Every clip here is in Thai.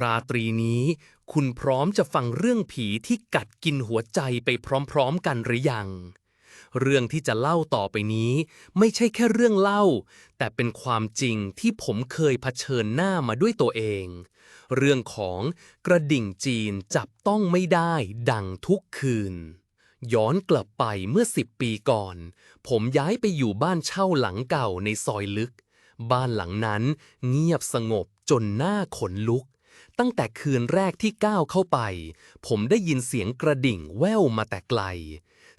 ราตรีนี้คุณพร้อมจะฟังเรื่องผีที่กัดกินหัวใจไปพร้อมๆกันหรือยัง เรื่องที่จะเล่าต่อไปนี้ ไม่ใช่แค่เรื่องเล่า แต่เป็นความจริงที่ผมเคยเผชิญหน้ามาด้วยตัวเอง เรื่องของกระดิ่งจีนจับต้องไม่ได้ดังทุกคืนย้อนกลับไปเมื่อสิบปีก่อน ผมย้ายไปอยู่บ้านเช่าหลังเก่าในซอยลึก บ้านหลังนั้นเงียบสงบจนหน้าขนลุก ตั้งแต่คืนแรกที่ก้าวเข้าไป ผมได้ยินเสียงกระดิ่งแว่วมาแต่ไกล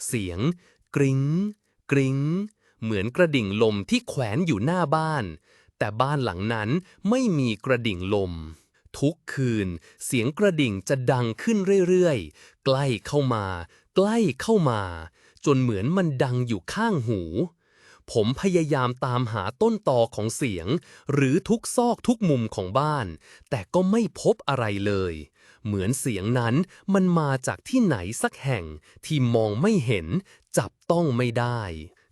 เสียง กริง้ง กริง้ง เหมือนกระดิ่งลมที่แขวนอยู่หน้าบ้าน แต่บ้านหลังนั้นไม่มีกระดิ่งลม ทุกคืน เสียงกระดิ่งจะดังขึ้นเรื่อยๆ ใกล้เข้ามา ใกล้เข้ามา จนเหมือนมันดังอยู่ข้างหู ผมพยายามตามหาต้นตอของเสียง หรือทุกซอกทุกมุมของบ้าน แต่ก็ไม่พบอะไรเลย เหมือนเสียงนั้นมันมาจากที่ไหนสักแห่งที่มองไม่เห็น จับต้องไม่ได้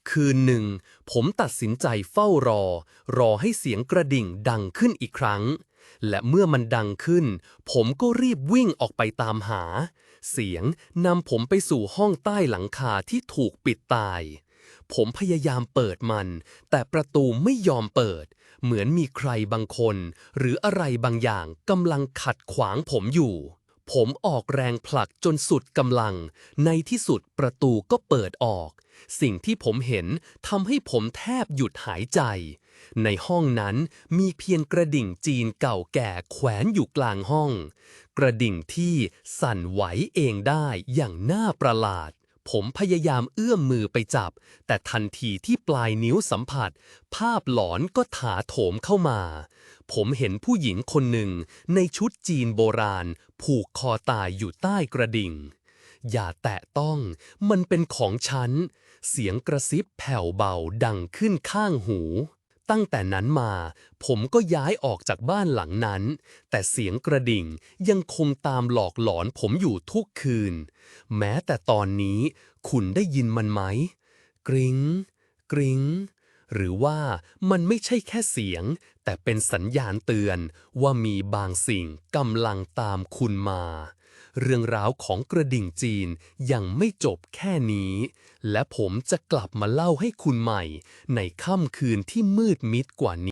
คืนหนึ่ง ผมตัดสินใจเฝ้ารอ รอให้เสียงกระดิ่งดังขึ้นอีกครั้ง และเมื่อมันดังขึ้น ผมก็รีบวิ่งออกไปตามหา เสียงนำผมไปสู่ห้องใต้หลังคาที่ถูกปิดตาย ผมพยายามเปิดมัน แต่ประตูไม่ยอมเปิด เหมือนมีใครบางคน หรืออะไรบางอย่างกำลังขัดขวางผมอยู่ ผมออกแรงผลักจนสุดกำลัง ในที่สุดประตูก็เปิดออก สิ่งที่ผมเห็นทำให้ผมแทบหยุดหายใจ ในห้องนั้นมีเพียงกระดิ่งจีนเก่าแก่แขวนอยู่กลางห้อง กระดิ่งที่สั่นไหวเองได้อย่างน่าประหลาด ผมพยายามเอื้อมมือไปจับ แต่ทันทีที่ปลายนิ้วสัมผัส ภาพหลอนก็ถาโถมเข้ามา ผมเห็นผู้หญิงคนหนึ่ง ในชุดจีนโบราณ ผูกคอตายอยู่ใต้กระดิ่ง อย่าแตะต้อง มันเป็นของฉัน เสียงกระซิบแผ่วเบาดังขึ้นข้างหู ตั้งแต่นั้นมา ผมก็ย้ายออกจากบ้านหลังนั้น แต่เสียงกระดิ่งยังคงตามหลอกหลอนผมอยู่ทุกคืน แม้แต่ตอนนี้ คุณได้ยินมันไหม กริง้งกริง้ง หรือว่ามันไม่ใช่แค่เสียง แต่เป็นสัญญาณเตือนว่ามีบางสิ่งกำลังตามคุณมา เรื่องราวของกระดิ่งจีนยังไม่จบแค่นี้ และผมจะกลับมาเล่าให้คุณใหม่ ในค่ำคืนที่มืดมิดกว่านี้